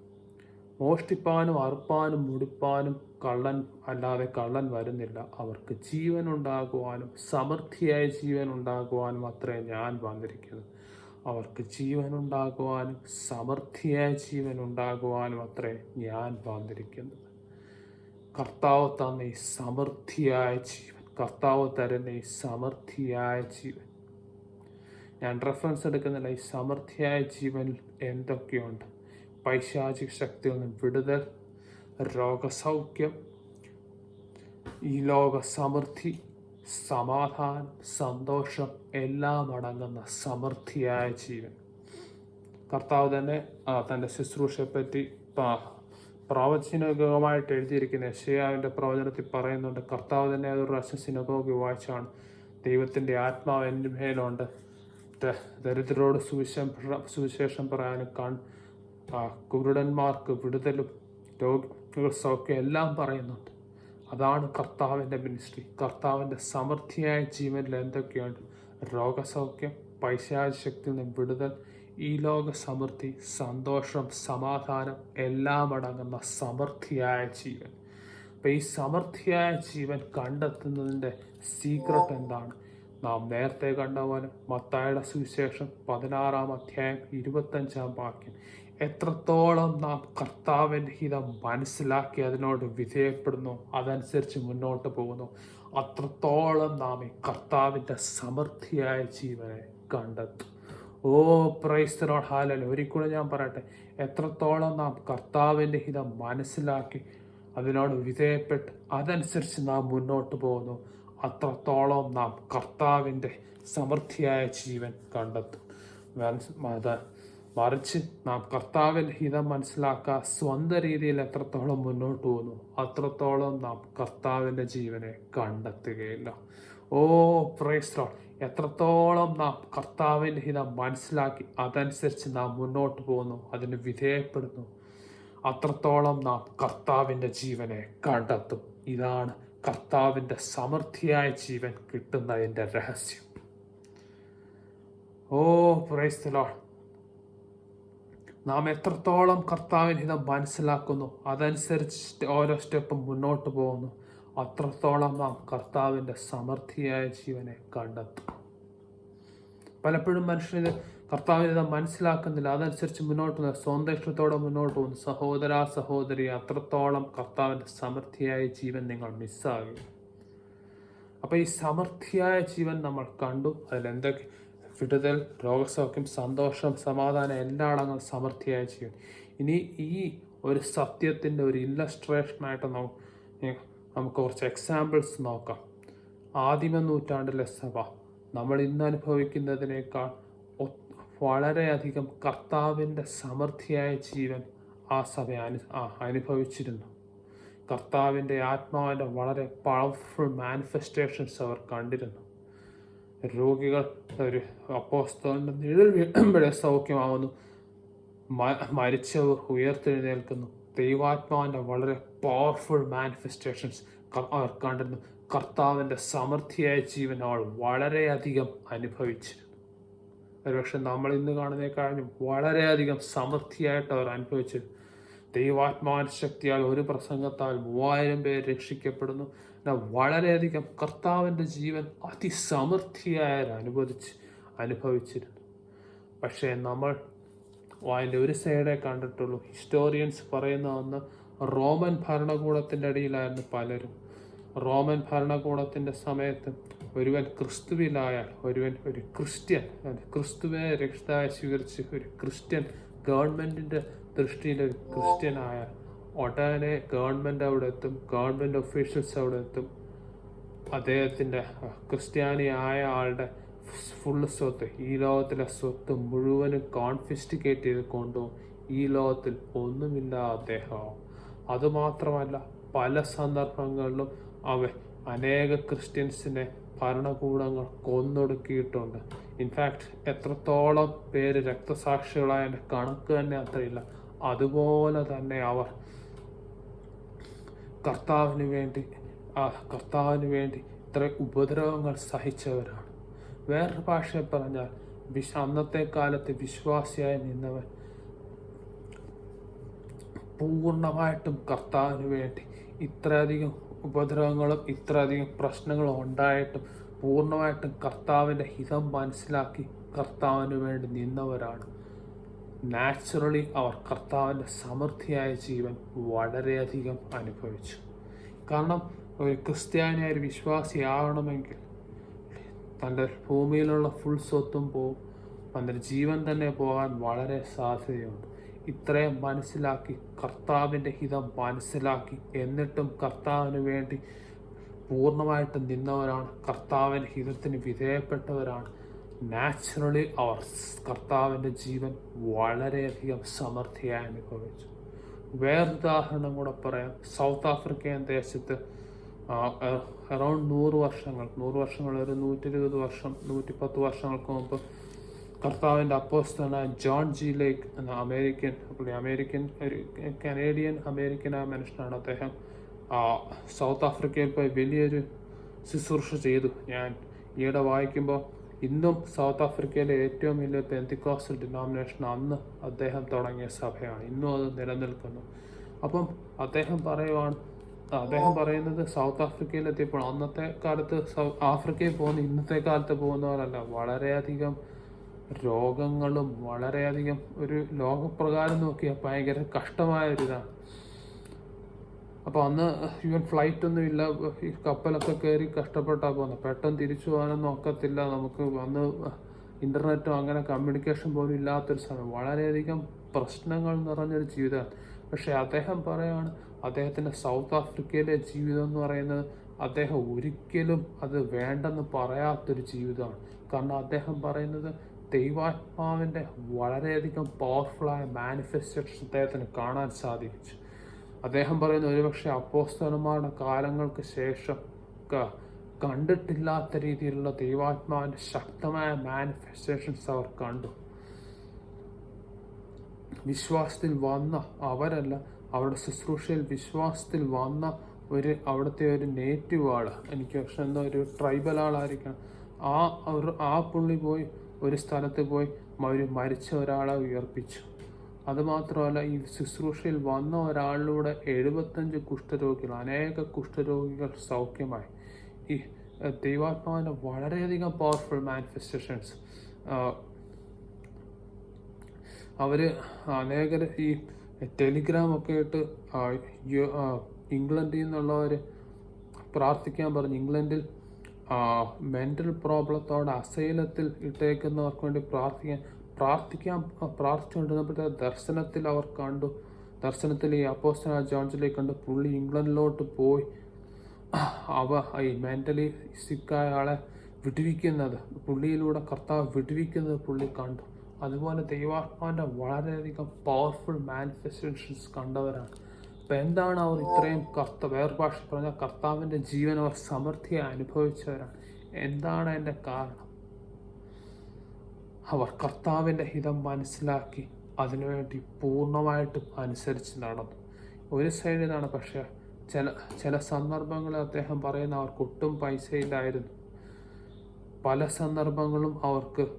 മോഷ്ടിപ്പാനും അറുപ്പാനും മുടിപ്പാനും കള്ളൻ അല്ലാതെ കള്ളൻ വരുന്നില്ല. അവർക്ക് ജീവൻ ഉണ്ടാകുവാനും സമൃദ്ധിയായ ജീവൻ ഉണ്ടാകുവാനും അത്രേ ഞാൻ വന്നിരിക്കുന്നത്. അവർക്ക് ജീവൻ ഉണ്ടാകുവാനും സമൃദ്ധിയായ ജീവൻ ഉണ്ടാകുവാനും അത്രേ ഞാൻ വന്നിരിക്കുന്നത്. കർത്താവ് തന്ന സമൃദ്ധിയായ ജീവൻ. കർത്താവ് തരുന്ന ഈ സമൃദ്ധിയായ ജീവൻ. ഞാൻ റെഫറൻസ് എടുക്കുന്നില്ല. ഈ സമൃദ്ധിയായ ജീവനിൽ എന്തൊക്കെയുണ്ട്? പൈശാചിക ശക്തിയിൽ നിന്ന് വിടുതൽ രോഗസൗഖ്യം ഈ ലോക സമൃദ്ധി സമാധാനം സന്തോഷം എല്ലാം അടങ്ങുന്ന സമൃദ്ധിയായ ജീവൻ. കർത്താവ് തന്നെ തന്റെ ശുശ്രൂഷയെപ്പറ്റി പ്രാവചനികമായിട്ട് എഴുതിയിരിക്കുന്ന യശയാവിന്റെ പ്രവചനത്തിൽ പറയുന്നുണ്ട് കർത്താവ് തന്നെ അതൊരു പ്രാവശ്യം സിനഗോഗി വായിച്ചാണ് ദൈവത്തിന്റെ ആത്മാവ് എന്റെ മേലുണ്ട്. ദരിദ്രരോട് സുവിശേഷം സുവിശേഷം പറയാനും കൺ കുരുടന്മാർക്ക് വിടുതലും രോഗികൾ സൗഖ്യം എല്ലാം പറയുന്നുണ്ട്. അതാണ് കർത്താവിന്റെ മിനിസ്ട്രി. കർത്താവിന്റെ സമൃദ്ധിയായ ജീവനിൽ എന്തൊക്കെയുണ്ട്? രോഗസൗഖ്യം പൈശാച നിന്ന് വിടുതൽ ഈ ലോക സമൃദ്ധി സന്തോഷം സമാധാനം എല്ലാം അടങ്ങുന്ന സമൃദ്ധിയായ ജീവൻ. അപ്പം ഈ സമൃദ്ധിയായ ജീവൻ കണ്ടെത്തുന്നതിന്റെ സീക്രട്ട് എന്താണ്? നാം നേരത്തെ കണ്ട പോലെ മത്തായുടെ സുവിശേഷം പതിനാറാം അധ്യായം ഇരുപത്തഞ്ചാം വാക്യം. എത്രത്തോളം നാം കർത്താവിന്റെ ഹിതം മനസ്സിലാക്കി അതിനോട് വിധേയപ്പെടുന്നു അതനുസരിച്ച് മുന്നോട്ട് പോകുന്നു അത്രത്തോളം നാം ഈ കർത്താവിന്റെ സമൃദ്ധിയായ ജീവനെ കണ്ടെത്തും. ഓ പ്രൈസ്തലോൺ ഹാലൽ ഒരിക്കലും ഞാൻ പറയട്ടെ എത്രത്തോളം നാം കർത്താവിന്റെ ഹിതം മനസ്സിലാക്കി അതിനോട് വിധേയപ്പെട്ട് അതനുസരിച്ച് നാം മുന്നോട്ട് പോകുന്നു അത്രത്തോളം നാം കർത്താവിന്റെ സമൃദ്ധിയായ ജീവൻ കണ്ടെത്തും. മറിച്ച് നാം കർത്താവിന്റെ ഹിതം മനസ്സിലാക്കുക സ്വന്തം രീതിയിൽ എത്രത്തോളം മുന്നോട്ട് പോകുന്നു അത്രത്തോളം നാം കർത്താവിന്റെ ജീവനെ കണ്ടെത്തുകയില്ല. ഓ പ്രൈസ്ലോ എത്രത്തോളം നാം കർത്താവിന്റെ ഹിതം മനസ്സിലാക്കി അതനുസരിച്ച് നാം മുന്നോട്ട് പോകുന്നു അതിന് വിധേയപ്പെടുന്നു. അത്രത്തോളം നാം കർത്താവിന്റെ ജീവനെ കണ്ടെത്തും. ഇതാണ് കർത്താവിന്റെ സമൃദ്ധിയായ ജീവൻ കിട്ടുന്നതിന്റെ രഹസ്യം. ഓ പ്രൈസ്തലോ നാം എത്രത്തോളം കർത്താവിന്റെ ഹിതം മനസ്സിലാക്കുന്നു അതനുസരിച്ച് ഓരോ സ്റ്റെപ്പും മുന്നോട്ട് പോകുന്നു. അത്രത്തോളം നാം കർത്താവിന്റെ സമൃദ്ധിയായ ജീവനെ കണ്ടെത്തും. പലപ്പോഴും മനുഷ്യന് കർത്താവിനെ മനസ്സിലാക്കുന്നില്ല. അതനുസരിച്ച് മുന്നോട്ട് പോകുന്ന സ്വന്തം ഇഷ്ടത്തോടെ മുന്നോട്ട് പോകുന്നു സഹോദര സഹോദരി അത്രത്തോളം കർത്താവിന്റെ സമൃദ്ധിയായ ജീവൻ നിങ്ങൾ മിസ്സാകും. അപ്പോൾ ഈ സമൃദ്ധിയായ ജീവൻ നമ്മൾ കണ്ടു. അതിലെന്തൊക്കെ വിടുതൽ രോഗസൗഖ്യം സന്തോഷം സമാധാനം എല്ലാ അടങ്ങും സമൃദ്ധിയായ ജീവൻ. ഇനി ഈ ഒരു സത്യത്തിന്റെ ഒരു ഇല്ലസ്ട്രേഷനായിട്ട് നമുക്ക് കുറച്ച് എക്സാമ്പിൾസ് നോക്കാം. ആദിമ നൂറ്റാണ്ടിലെ സഭ നമ്മൾ ഇന്ന് അനുഭവിക്കുന്നതിനേക്കാൾ വളരെയധികം കർത്താവിന്റെ സമൃദ്ധിയായ ജീവൻ ആ സഭ അനു അനുഭവിച്ചിരുന്നു. കർത്താവിന്റെ ആത്മാവിന്റെ വളരെ പവർഫുൾ മാനിഫെസ്റ്റേഷൻസ് അവർ കണ്ടിരുന്നു. രോഗികൾ ഒരു അപ്പോസ്തോലിന്റെ നിഴൽ വീഴുമ്പോഴേ സൗഖ്യമാവുന്നു. മരിച്ചവർ ഉയർത്തെഴുന്നേൽക്കുന്നു. ദൈവാത്മാവിന്റെ വളരെ പവർഫുൾ മാനിഫെസ്റ്റേഷൻസ് കണ്ടിരുന്നു കർത്താവിന്റെ സമൃദ്ധിയായ ജീവൻ അവൾ വളരെയധികം അനുഭവിച്ചിരുന്നു. ഒരുപക്ഷെ നമ്മൾ ഇന്ന് കാണുന്നതിനേക്കാളും വളരെയധികം സമൃദ്ധിയായിട്ട് അവർ അനുഭവിച്ചു ദൈവാത്മാവിന്റെ ശക്തിയാൽ ഒരു പ്രസംഗത്താൽ മൂവായിരം പേർ രക്ഷിക്കപ്പെടുന്നു. വളരെയധികം കർത്താവിന്റെ ജീവൻ അതിസമൃദ്ധിയായ അനുവദിച്ച് അനുഭവിച്ചിരുന്നു. പക്ഷേ നമ്മൾ അതിന്റെ ഒരു സൈഡേ കണ്ടിട്ടുള്ളൂ. ഹിസ്റ്റോറിയൻസ് പറയുന്ന ഒന്ന് റോമൻ ഭരണകൂടത്തിന്റെ അടിയിലായിരുന്നു പലരും. റോമൻ ഭരണകൂടത്തിന്റെ സമയത്ത് ഒരുവൻ ക്രിസ്തുവിലായാൽ ഒരുവൻ ഒരു ക്രിസ്ത്യൻ ക്രിസ്തുവെ രക്ഷിതായി സ്വീകരിച്ച് ഒരു ക്രിസ്ത്യൻ ഗവൺമെന്റിന്റെ ദൃഷ്ടിയിൽ ഒരു ക്രിസ്ത്യനായാൽ ഉടനെ ഗവൺമെന്റ് അവിടെ എത്തും ഗവൺമെന്റ് ഒഫീഷ്യൽസ് അവിടെ എത്തും. അദ്ദേഹത്തിന്റെ ക്രിസ്ത്യാനി ആയ ആളുടെ ഫുള്ള് സ്വത്ത് ഈ ലോകത്തിലെ സ്വത്ത് മുഴുവനും കോൺഫിസ്റ്റിക്കേറ്റ് ചെയ്ത് കൊണ്ടുപോകും. ഈ ലോകത്തിൽ ഒന്നുമില്ല അദ്ദേഹമാവും അതുമാത്രമല്ല പല സന്ദർഭങ്ങളിലും അവ അനേക ക്രിസ്ത്യൻസിനെ ഭരണകൂടങ്ങൾ കൊന്നൊടുക്കിയിട്ടുണ്ട്. ഇൻഫാക്ട് എത്രത്തോളം പേര് രക്തസാക്ഷികളായ കണക്ക് തന്നെ അത്രയില്ല. അതുപോലെ തന്നെ അവർ കർത്താവിന് വേണ്ടി കർത്താവിന് വേണ്ടി ഇത്ര ഉപദ്രവങ്ങൾ സഹിച്ചവരാണ്. വേറൊരു ഭാഷയിൽ പറഞ്ഞാൽ വിശ അന്നത്തെ കാലത്ത് വിശ്വാസിയായി നിന്നവൻ പൂർണമായിട്ടും കർത്താവിന് വേണ്ടി ഇത്രയധികം ഉപദ്രവങ്ങളും ഇത്രയധികം പ്രശ്നങ്ങളും ഉണ്ടായിട്ടും പൂർണമായിട്ടും കർത്താവിന്റെ ഹിതം മനസ്സിലാക്കി കർത്താവിന് വേണ്ടി നിന്നവരാണ്. നാച്ചുറലി അവർ കർത്താവിന്റെ സമൃദ്ധിയായ ജീവൻ വളരെയധികം അനുഭവിച്ചു. കാരണം ഒരു ക്രിസ്ത്യാനിയായ ഒരു വിശ്വാസിയാവണമെങ്കിൽ തന്റെ ഭൂമിയിലുള്ള ഫുൾ സ്വത്തും പോവും. തന്റെ ജീവൻ തന്നെ പോകാൻ വളരെ സാധ്യതയുണ്ട്. ഇത്രയും മനസ്സിലാക്കി കർത്താവിന്റെ ഹിതം മനസ്സിലാക്കി. എന്നിട്ടും കർത്താവിന് വേണ്ടി പൂർണമായിട്ട് നിന്നവരാണ്. കർത്താവിന്റെ ഹിതത്തിന് വിധേയപ്പെട്ടവരാണ്. നാച്ചുറലി അവർ കർത്താവിന്റെ ജീവൻ വളരെയധികം സമൃദ്ധിയായി അനുഭവിച്ചു. വേറൊരുദാഹരണം കൂടെ പറയാം. സൗത്ത് ആഫ്രിക്കൻ ദേശത്ത് അറൗണ്ട് നൂറ് വർഷങ്ങൾ നൂറ് വർഷങ്ങൾ ഒരു നൂറ്റി ഇരുപത് വർഷം നൂറ്റി പത്ത് വർഷങ്ങൾക്ക് മുമ്പ് കർത്താവിന്റെ അപ്പോസ്റ്റാണ് ജോൺ ജി ലേക്ക് എന്ന അമേരിക്കൻ പുള്ളി അമേരിക്കൻ ഒരു കനേഡിയൻ അമേരിക്കനായ മനുഷ്യനാണ് അദ്ദേഹം. സൗത്ത് ആഫ്രിക്കയിൽ പോയി വലിയൊരു ശുശ്രൂഷ ചെയ്തു. ഞാൻ ഈയിടെ വായിക്കുമ്പോൾ ഇന്നും സൗത്ത് ആഫ്രിക്കയിലെ ഏറ്റവും വലിയ പെന്തിക്കോസ്റ്റൽ ഡിനോമിനേഷൻ അന്ന് അദ്ദേഹം തുടങ്ങിയ സഭയാണ്. ഇന്നും അത് നിലനിൽക്കുന്നു. അപ്പം അദ്ദേഹം പറയുവാണ് അദ്ദേഹം പറയുന്നത് സൗത്ത് ആഫ്രിക്കയിൽ എത്തിയപ്പോൾ അന്നത്തെ കാലത്ത് ആഫ്രിക്കയിൽ പോകുന്ന ഇന്നത്തെ കാലത്ത് പോകുന്നവരല്ല വളരെയധികം രോഗങ്ങളും വളരെയധികം ഒരു ലോകപ്രകാരം നോക്കിയാൽ ഭയങ്കര കഷ്ടമായ ഒരിതാണ് അപ്പോൾ അന്ന് ഈവൻ ഫ്ലൈറ്റ് ഒന്നും ഇല്ല. ഈ കപ്പലൊക്കെ കയറി കഷ്ടപ്പെട്ടാൽ പോകുന്നത് പെട്ടെന്ന് തിരിച്ചു പോകാനൊന്നും ഒക്കത്തില്ല. നമുക്ക് അന്ന് ഇന്റർനെറ്റോ അങ്ങനെ കമ്മ്യൂണിക്കേഷൻ പോലും ഇല്ലാത്തൊരു സമയം. വളരെയധികം പ്രശ്നങ്ങൾ നിറഞ്ഞൊരു ജീവിതമാണ്. പക്ഷേ അദ്ദേഹം പറയുകയാണ് അദ്ദേഹത്തിന്റെ സൗത്ത് ആഫ്രിക്കയിലെ ജീവിതം എന്ന് പറയുന്നത് അദ്ദേഹം ഒരിക്കലും അത് വേണ്ടെന്ന് പറയാത്തൊരു ജീവിതമാണ്. കാരണം അദ്ദേഹം പറയുന്നത് ദൈവാത്മാവിന്റെ വളരെയധികം പവർഫുള്ളായ മാനിഫെസ്റ്റേഷൻ അദ്ദേഹത്തിന് കാണാൻ സാധിച്ചു. അദ്ദേഹം പറയുന്ന ഒരുപക്ഷെ അപ്പോസ്തലന്മാരുടെ കാലങ്ങൾക്ക് ശേഷം കണ്ടിട്ടില്ലാത്ത രീതിയിലുള്ള ദൈവാത്മാവിന്റെ ശക്തമായ മാനിഫെസ്റ്റേഷൻസ് അവർ കണ്ടു. വിശ്വാസത്തിൽ വന്ന അവരല്ല അവരുടെ ശുശ്രൂഷയിൽ വിശ്വാസത്തിൽ വന്ന ഒരു അവിടുത്തെ ഒരു നേറ്റീവ് ആൾ എനിക്ക് പക്ഷെ എന്തോ ഒരു ട്രൈബൽ ആളായിരിക്കണം. ആ ഒരു ആ പുള്ളി പോയി ഒരു സ്ഥലത്ത് പോയി അവർ മരിച്ച ഒരാളെ ഉയർപ്പിച്ചു. അതുമാത്രമല്ല ഈ ശുശ്രൂഷയിൽ വന്ന ഒരാളിലൂടെ എഴുപത്തഞ്ച് കുഷ്ഠരോഗികൾ അനേക കുഷ്ഠരോഗികൾ സൗഖ്യമായി. ഈ ദൈവാത്മാവിന്റെ വളരെയധികം പവർഫുൾ മാനിഫെസ്റ്റേഷൻസ് അവർ അനേകർ ഈ ടെലിഗ്രാം ഒക്കെ ആയിട്ട് ഇംഗ്ലണ്ടിൽ നിന്നുള്ളവർ പ്രാർത്ഥിക്കാൻ പറഞ്ഞു. ഇംഗ്ലണ്ടിൽ മെന്റൽ പ്രോബ്ലത്തോടെ അസൈലത്തിൽ ഇട്ടേക്കുന്നവർക്ക് വേണ്ടി പ്രാർത്ഥിക്കാൻ പ്രാർത്ഥിക്കാൻ പ്രാർത്ഥിച്ചുകൊണ്ടിരുന്നപ്പോഴത്തെ ദർശനത്തിൽ അവർ കണ്ടു. ദർശനത്തിൽ ഈ അപ്പോസ്റ്റന ജോൺസിലേക്ക് കണ്ട്. പുള്ളി ഇംഗ്ലണ്ടിലോട്ട് പോയി. അവ ഈ മെന്റലി സിക്കായ ആളെ വിടുവിക്കുന്നത് പുള്ളിയിലൂടെ കർത്താവ് വിടുവിക്കുന്നത് പുള്ളി കണ്ടു. അതുപോലെ ദൈവാത്മാവിന്റെ വളരെയധികം പവർഫുൾ മാനിഫെസ്റ്റേഷൻസ് കണ്ടവരാണ്. അപ്പം എന്താണ് അവർ ഇത്രയും കർത്ത വേറെ ഭാഷ പറഞ്ഞാൽ കർത്താവിന്റെ ജീവൻ അവർ സമൃദ്ധിയെ അനുഭവിച്ചവരാണ്. എന്താണ് അതിന്റെ കാരണം? അവർ കർത്താവിന്റെ ഹിതം മനസ്സിലാക്കി അതിനുവേണ്ടി പൂർണമായിട്ടും അനുസരിച്ച് നടന്നു. ഒരു സൈഡിലാണ് പക്ഷേ ചില ചില സന്ദർഭങ്ങളിൽ അദ്ദേഹം പറയുന്ന അവർക്ക് ഒട്ടും പൈസയില്ലായിരുന്നു. പല സന്ദർഭങ്ങളും അവർക്ക്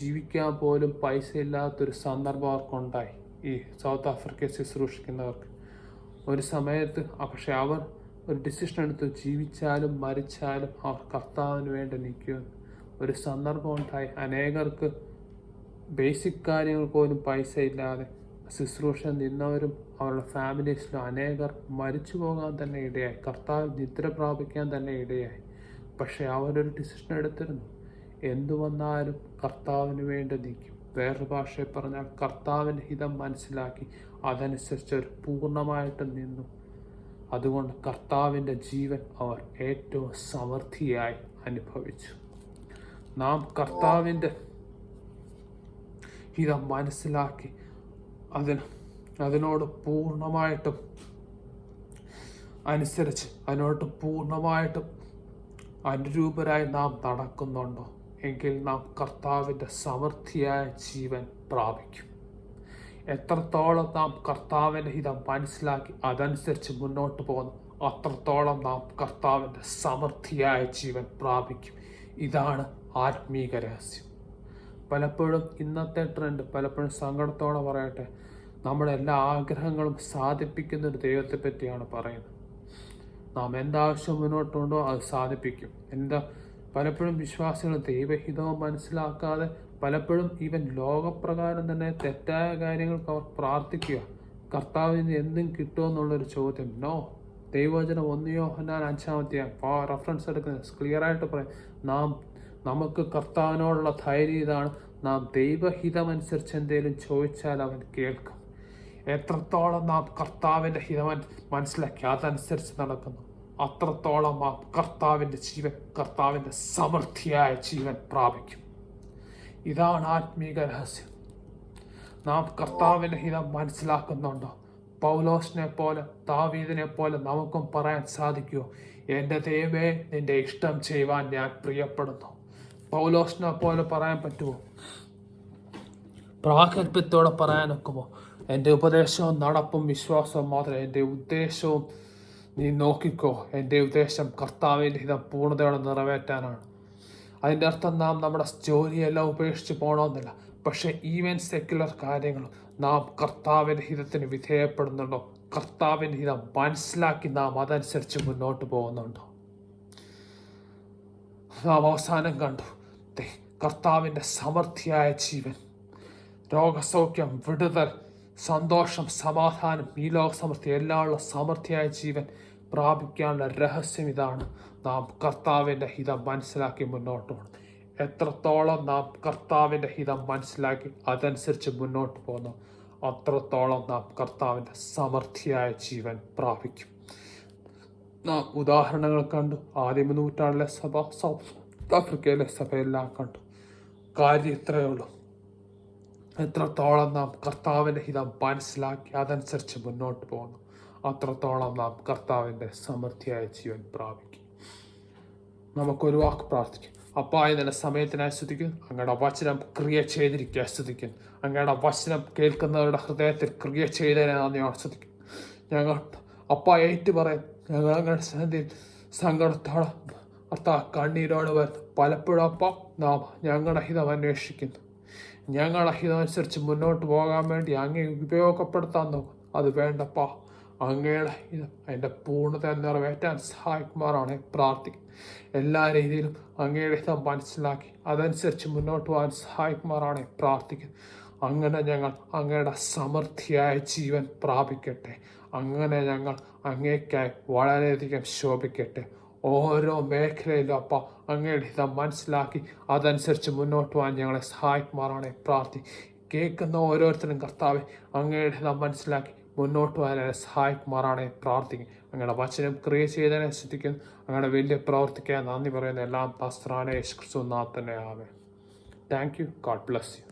ജീവിക്കാൻ പോലും പൈസ ഇല്ലാത്തൊരു സന്ദർഭം അവർക്കുണ്ടായി. ഈ സൗത്ത് ആഫ്രിക്കയെ ശുശ്രൂഷിക്കുന്നവർക്ക്. ഒരു സമയത്ത് പക്ഷെ അവർ ഒരു ഡിസിഷൻ എടുത്ത് ജീവിച്ചാലും മരിച്ചാലും അവർ കർത്താവിന് വേണ്ടി നിൽക്കും ഒരു സന്ദർഭം ഉണ്ടായി. അനേകർക്ക് ബേസിക് കാര്യങ്ങൾ പോലും പൈസ ഇല്ലാതെ ശുശ്രൂഷ നിന്നവരും അവരുടെ ഫാമിലീസിലും അനേകർ മരിച്ചു പോകാൻ തന്നെ ഇടയായി. കർത്താവ് നിദ്ര പ്രാപിക്കാൻ തന്നെ ഇടയായി. പക്ഷെ അവരൊരു ഡിസിഷൻ എടുത്തിരുന്നു. എന്തു വന്നാലും കർത്താവിന് വേണ്ടി നിൽക്കും. വേറൊരു ഭാഷയിൽ പറഞ്ഞാൽ കർത്താവിന്റെ ഹിതം മനസ്സിലാക്കി അതനുസരിച്ച് അവർ പൂർണമായിട്ട് നിന്നു. അതുകൊണ്ട് കർത്താവിന്റെ ജീവൻ അവർ ഏറ്റവും സമൃദ്ധിയായി അനുഭവിച്ചു. നാം കർത്താവിന്റെ ഇത മനസ്സിലാക്കി അതിന് അതിനോട് പൂർണമായിട്ടും അനുസരിച്ച് അതിനോട് പൂർണമായിട്ടും അനുരൂപരായി നാം നടക്കുന്നുണ്ടോ? എങ്കിൽ നാം കർത്താവിന്റെ സമൃദ്ധിയായ ജീവൻ പ്രാപിക്കും. എത്രത്തോളം നാം കർത്താവിന്റെ ഹിതം മനസ്സിലാക്കി അതനുസരിച്ച് മുന്നോട്ട് പോകുന്നു അത്രത്തോളം നാം കർത്താവിന്റെ സമൃദ്ധിയായ ജീവൻ പ്രാപിക്കും. ഇതാണ് ആത്മീക രഹസ്യം. പലപ്പോഴും ഇന്നത്തെ ട്രെൻഡ് പലപ്പോഴും സങ്കടത്തോടെ പറയട്ടെ നമ്മുടെ എല്ലാ ആഗ്രഹങ്ങളും സാധിപ്പിക്കുന്ന ഒരു ദൈവത്തെ പറ്റിയാണ് പറയുന്നത്. നാം എന്താവശ്യം മുന്നോട്ടുണ്ടോ അത് സാധിപ്പിക്കും. എന്താ പലപ്പോഴും വിശ്വാസികൾ ദൈവഹിതവും മനസ്സിലാക്കാതെ പലപ്പോഴും ഈവൻ ലോകപ്രകാരം തന്നെ തെറ്റായ കാര്യങ്ങൾക്ക് അവർ പ്രാർത്ഥിക്കുക. കർത്താവിന് എന്തും കിട്ടുമെന്നുള്ളൊരു ചോദ്യം. നോ ദൈവവചനം ഒന്നിയോ എന്നാൽ അഞ്ചാമത്തെ റെഫറൻസ് എടുക്കുന്നത്. ക്ലിയർ ആയിട്ട് പറയാം. നാം നമുക്ക് കർത്താവിനോടുള്ള ധൈര്യം ഇതാണ്. നാം ദൈവഹിതമനുസരിച്ച് എന്തെങ്കിലും ചോദിച്ചാൽ അവൻ കേൾക്കും. എത്രത്തോളം നാം കർത്താവിന്റെ ഹിതം മനസ്സിലാക്കി അതനുസരിച്ച് നടക്കുന്നു. അത്രത്തോളം ആ കർത്താവിന്റെ ജീവൻ കർത്താവിന്റെ സമൃദ്ധിയായ ജീവൻ പ്രാപിക്കും. ഇതാണ് ആത്മീക രഹസ്യം. നാം കർത്താവിന്റെ ഹിതം മനസ്സിലാക്കുന്നുണ്ടോ? പൗലോസിനെ പോലെ താവീദിനെ പോലെ നമുക്കും പറയാൻ സാധിക്കുമോ എന്റെ ദൈവേ നിന്റെ ഇഷ്ടം ചെയ്യുവാൻ ഞാൻ പ്രിയപ്പെടുന്നു. പൗലോസിനെ പോലെ പറയാൻ പറ്റുമോ? പ്രാഗൽഭ്യത്തോടെ പറയാനൊക്കുമോ എന്റെ ഉപദേശവും നടപ്പും വിശ്വാസവും മാത്രം എന്റെ ഉദ്ദേശവും നീ നോക്കിക്കോ. എന്റെ ഉദ്ദേശം കർത്താവിന്റെ ഹിതം പൂർണതയോടെ നിറവേറ്റാനാണ്. അതിന്റെ അർത്ഥം നാം നമ്മുടെ ജോലിയെല്ലാം ഉപേക്ഷിച്ച് പോകണമെന്നില്ല. പക്ഷേ ഈവൻ സെക്യുലർ കാര്യങ്ങളും നാം കർത്താവിന്റെ ഹിതത്തിന് വിധേയപ്പെടുന്നുണ്ടോ? കർത്താവിന്റെ ഹിതം മനസ്സിലാക്കി നാം അതനുസരിച്ച് മുന്നോട്ട് പോകുന്നുണ്ടോ? നാം അവസാനം കണ്ടു. കർത്താവിന്റെ സമൃദ്ധിയായ ജീവൻ. രോഗസൗഖ്യം വിടുതൽ സന്തോഷം സമാധാനം ഈ ലോക സമൃദ്ധി എല്ലാമുള്ള സമൃദ്ധിയായ ജീവൻ. പ്രാപിക്കാനുള്ള രഹസ്യം ഇതാണ് നാം കർത്താവിന്റെ ഹിതം മനസ്സിലാക്കി മുന്നോട്ട് പോകണം. എത്രത്തോളം നാം കർത്താവിന്റെ ഹിതം മനസ്സിലാക്കി അതനുസരിച്ച് മുന്നോട്ട് പോകുന്നു അത്രത്തോളം നാം കർത്താവിന്റെ സമൃദ്ധിയായ ജീവൻ പ്രാപിക്കും. നാം ഉദാഹരണങ്ങൾ കണ്ടു ആദ്യമ നൂറ്റാണ്ടിലെ സഭ സൗത്ത് ആഫ്രിക്കയിലെ സഭയെല്ലാം കണ്ടു. കാര്യം ഇത്രയേ ഉള്ളൂ. എത്രത്തോളം നാം കർത്താവിന്റെ ഹിതം മനസ്സിലാക്കി അതനുസരിച്ച് മുന്നോട്ട് പോകുന്നു. അത്രത്തോളം നാം കർത്താവിന്റെ സമൃദ്ധിയായ ജീവൻ പ്രാപിക്കും. നമുക്കൊരു വാക്ക് പ്രാർത്ഥിക്കും. അപ്പായ നില സമയത്തിനായി സ്തുതിക്കുന്നു അങ്ങയുടെ വചനം ക്രിയ ചെയ്തിരിക്കുക സ്തുതിക്കുന്നു അങ്ങയുടെ വചനം കേൾക്കുന്നവരുടെ ഹൃദയത്തിൽ ക്രിയ ചെയ്തതിനെ നന്ദിയോടെ സ്തുതിക്കുന്നു ഞങ്ങൾ അപ്പ ഏറ്റു പറയും ഞങ്ങൾ അങ്ങയുടെ സന്നിധിയിൽ സങ്കടത്തോടെ അർത്ഥ കണ്ണീരോട് വരുന്നു. പലപ്പോഴും അപ്പ നാം ഞങ്ങളുടെ ഹിതം അന്വേഷിക്കുന്നു. ഞങ്ങളുടെ ഹിതമനുസരിച്ച് മുന്നോട്ട് പോകാൻ വേണ്ടി അങ്ങേ ഉപയോഗപ്പെടുത്താൻ നോക്കും അത് വേണ്ടപ്പാ. അങ്ങയുടെ ഹിതം അതിന്റെ പൂർണത നിറവേറ്റാൻ സഹായിക്കുമാറാണ് പ്രാർത്ഥിക്കും എല്ലാ രീതിയിലും അങ്ങയുടെ ഹിതം മനസ്സിലാക്കി അതനുസരിച്ച് മുന്നോട്ട് പോകാൻ സഹായിക്കുമാറാണ് പ്രാർത്ഥിക്കുന്നത് അങ്ങനെ ഞങ്ങൾ അങ്ങയുടെ സമൃദ്ധിയായ ജീവൻ പ്രാപിക്കട്ടെ. അങ്ങനെ ഞങ്ങൾ അങ്ങേക്കായി വളരെയധികം ശോഭിക്കട്ടെ. ഓരോ മേഖലയിലും അപ്പ അങ്ങയുടെ ഹിതം മനസ്സിലാക്കി അതനുസരിച്ച് മുന്നോട്ട് പോകാൻ ഞങ്ങളെ സഹായിക്കുമാറാണ് പ്രാർത്ഥി. കേൾക്കുന്ന ഓരോരുത്തരും കർത്താവെ അങ്ങയുടെ ഹിതം മനസ്സിലാക്കി മുന്നോട്ട് പോകാൻ സഹായിക്കുമാറാണ് പ്രാർത്ഥിക്കും. അങ്ങയുടെ വചനം ക്രിയ ചെയ്തതിനെ ശ്രദ്ധിക്കുന്നു അങ്ങയുടെ വലിയ പ്രവർത്തിക്കാൻ നന്ദി പറയുന്ന എല്ലാം പാസ്ത്രാനെ യേശുക്രിസ്തു നാഥനെ ആവേ thank you God bless you